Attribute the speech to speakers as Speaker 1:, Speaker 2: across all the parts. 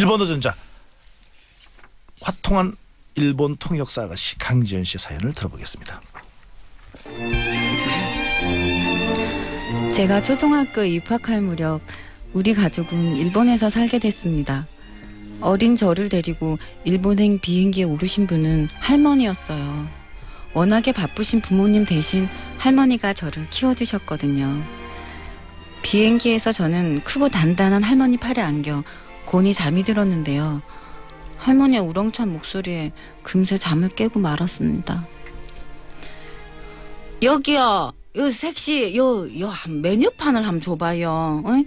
Speaker 1: 일본어전자 화통한 일본 통역사 아가씨 강지연 씨 사연을 들어보겠습니다.
Speaker 2: 제가 초등학교 입학할 무렵 우리 가족은 일본에서 살게 됐습니다. 어린 저를 데리고 일본행 비행기에 오르신 분은 할머니였어요. 워낙에 바쁘신 부모님 대신 할머니가 저를 키워주셨거든요. 비행기에서 저는 크고 단단한 할머니 팔에 안겨 곤히 잠이 들었는데요. 할머니의 우렁찬 목소리에 금세 잠을 깨고 말았습니다. 여기요, 요 색시, 요, 요, 한 메뉴판을 한번 줘봐요. 어?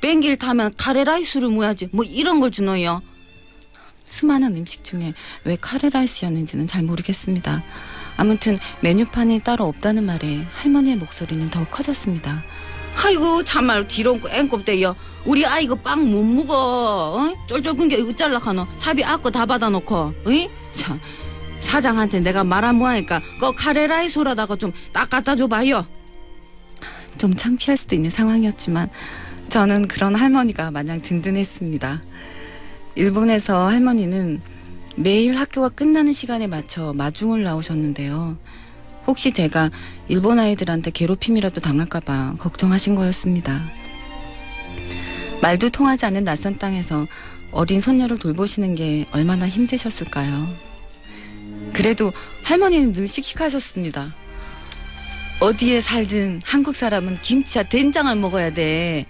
Speaker 2: 뱅길 타면 카레라이스를 모야지. 뭐 이런 걸 주노요. 수많은 음식 중에 왜 카레라이스였는지는 잘 모르겠습니다. 아무튼 메뉴판이 따로 없다는 말에 할머니의 목소리는 더 커졌습니다. 아이고 참말 뒤로 앵꼽대요. 우리 아이가 빵못 먹어. 어? 쫄쫄 근게 이거 잘라카노. 차비 아까 다 받아놓고. 어이? 참 사장한테 내가 말한 뭐하니까 그 카레라이스라다가 좀 딱 갖다 줘봐요. 좀 창피할 수도 있는 상황이었지만 저는 그런 할머니가 마냥 든든했습니다. 일본에서 할머니는 매일 학교가 끝나는 시간에 맞춰 마중을 나오셨는데요. 혹시 제가 일본 아이들한테 괴롭힘이라도 당할까봐 걱정하신 거였습니다. 말도 통하지 않는 낯선 땅에서 어린 손녀를 돌보시는 게 얼마나 힘드셨을까요? 그래도 할머니는 늘 씩씩하셨습니다. 어디에 살든 한국 사람은 김치와 된장을 먹어야 돼.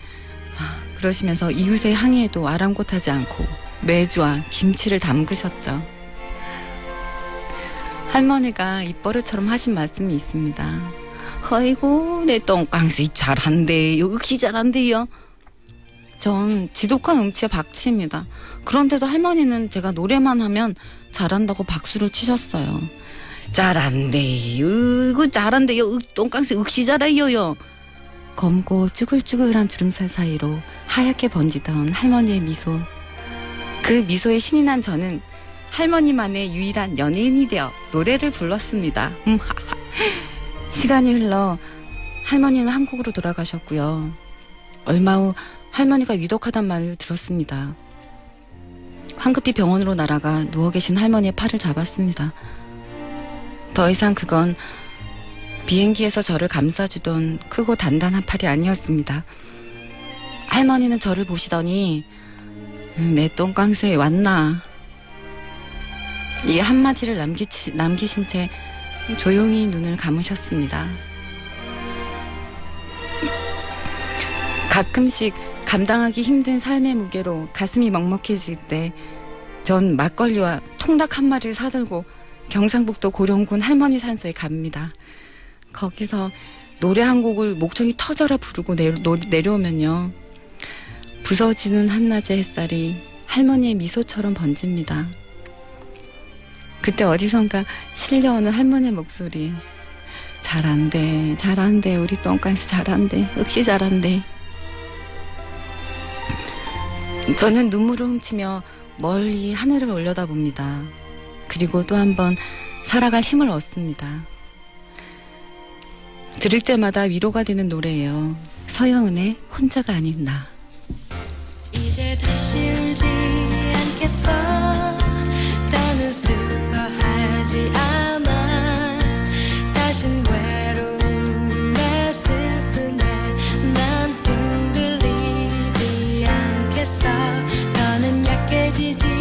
Speaker 2: 아, 그러시면서 이웃의 항의에도 아랑곳하지 않고 매주와 김치를 담그셨죠. 할머니가 입버릇처럼 하신 말씀이 있습니다. 아이고 내 똥강씨 잘한대요. 역시 잘한대요. 전 지독한 음치의 박치입니다. 그런데도 할머니는 제가 노래만 하면 잘한다고 박수를 치셨어요. 잘한대요. 이거 잘한대요. 똥강씨 역시 잘해요. 검고 쭈글쭈글한 주름살 사이로 하얗게 번지던 할머니의 미소. 그 미소에 신이 난 저는 할머니만의 유일한 연예인이 되어 노래를 불렀습니다. 시간이 흘러 할머니는 한국으로 돌아가셨고요. 얼마 후 할머니가 위독하단 말을 들었습니다. 황급히 병원으로 날아가 누워 계신 할머니의 팔을 잡았습니다. 더 이상 그건 비행기에서 저를 감싸주던 크고 단단한 팔이 아니었습니다. 할머니는 저를 보시더니 음, 내 똥강새 왔나 이 한마디를 남기치, 남기신 채 조용히 눈을 감으셨습니다. 가끔씩 감당하기 힘든 삶의 무게로 가슴이 먹먹해질 때 전 막걸리와 통닭 한 마리를 사들고 경상북도 고령군 할머니 산소에 갑니다. 거기서 노래 한 곡을 목청이 터져라 부르고 내려, 내려오면요. 부서지는 한낮의 햇살이 할머니의 미소처럼 번집니다. 그때 어디선가 실려오는 할머니의 목소리. 잘한대, 잘한대, 우리 똥강씨 잘한대, 역시 잘한대. 저는 눈물을 훔치며 멀리 하늘을 올려다봅니다. 그리고 또 한 번 살아갈 힘을 얻습니다. 들을 때마다 위로가 되는 노래예요. 서영은의 혼자가 아닌 나. 이제 다시 울지 않겠어. 않아. 다신 외로움에 슬픔에 난 흔들리지 않겠어. 더는 약해지지